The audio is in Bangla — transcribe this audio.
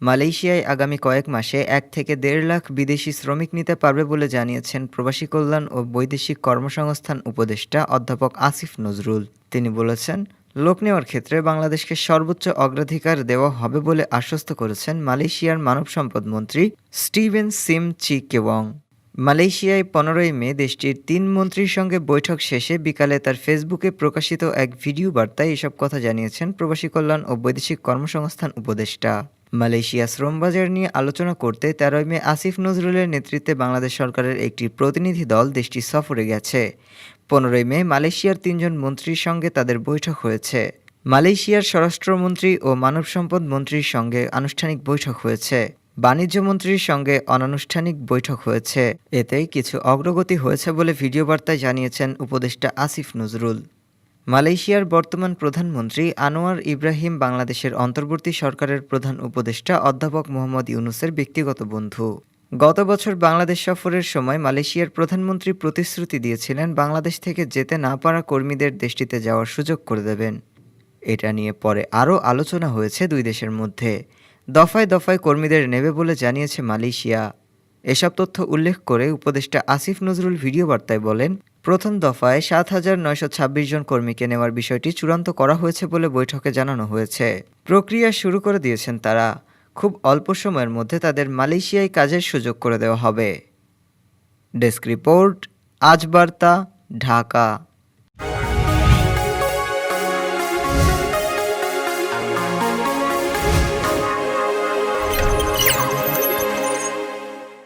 মালয়েশিয়ায় আগামী কয়েক মাসে এক থেকে দেড় লাখ বিদেশি শ্রমিক নিতে পারবে বলে জানিয়েছেন প্রবাসী কল্যাণ ও বৈদেশিক কর্মসংস্থান উপদেষ্টা অধ্যাপক আসিফ নজরুল। তিনি বলেছেন, লোক নেওয়ার ক্ষেত্রে বাংলাদেশকে সর্বোচ্চ অগ্রাধিকার দেওয়া হবে বলে আশ্বস্ত করেছেন মালয়েশিয়ার মানব সম্পদ মন্ত্রী স্টিভেন সিম চি কেওয়ং মালয়েশিয়ায় পনেরোই মে দেশটির তিন মন্ত্রীর সঙ্গে বৈঠক শেষে বিকালে তার ফেসবুকে প্রকাশিত এক ভিডিও বার্তায় এসব কথা জানিয়েছেন প্রবাসী কল্যাণ ও বৈদেশিক কর্মসংস্থান উপদেষ্টা। মালয়েশিয়া শ্রম বাজার নিয়ে আলোচনা করতে তেরোই মে আসিফ নজরুলের নেতৃত্বে বাংলাদেশ সরকারের একটি প্রতিনিধি দল দেশটি সফরে গেছে। পনেরোই মে মালয়েশিয়ার তিনজন মন্ত্রীর সঙ্গে তাদের বৈঠক হয়েছে। মালয়েশিয়ার স্বরাষ্ট্রমন্ত্রী ও মানব সম্পদ মন্ত্রীর সঙ্গে আনুষ্ঠানিক বৈঠক হয়েছে। বাণিজ্য মন্ত্রীর সঙ্গে অনানুষ্ঠানিক বৈঠক হয়েছে। এতে কিছু অগ্রগতি হয়েছে বলে ভিডিও বার্তায় জানিয়েছেন উপদেষ্টা আসিফ নজরুল। মালয়েশিয়ার বর্তমান প্রধানমন্ত্রী আনোয়ার ইব্রাহিম বাংলাদেশের অন্তর্বর্তী সরকারের প্রধান উপদেষ্টা অধ্যাপক মোহাম্মদ ইউনুসের ব্যক্তিগত বন্ধু। গত বছর বাংলাদেশ সফরের সময় মালয়েশিয়ার প্রধানমন্ত্রী প্রতিশ্রুতি দিয়েছিলেন বাংলাদেশ থেকে যেতে না পারা কর্মীদের দেশটিতে যাওয়ার সুযোগ করে দেবেন। এটা নিয়ে পরে আরও আলোচনা হয়েছে দুই দেশের মধ্যে। দফায় দফায় কর্মীদের নেবে বলে জানিয়েছে মালয়েশিয়া। এসব তথ্য উল্লেখ করে উপদেষ্টা আসিফ নজরুল ভিডিও বার্তায় বলেন প্রথম দফায় সাত হাজার নয়শো ছাব্বিশ জন কর্মীকে নেওয়ার বিষয়টি চূড়ান্ত করা হয়েছে বলে বৈঠকে জানানো হয়েছে। প্রক্রিয়া শুরু করে দিয়েছেন তারা। খুব অল্প সময়ের মধ্যে তাদের মালয়েশিয়ায় কাজের সুযোগ করে দেওয়া হবে। ডেস্ক রিপোর্ট, আজ বার্তা, ঢাকা।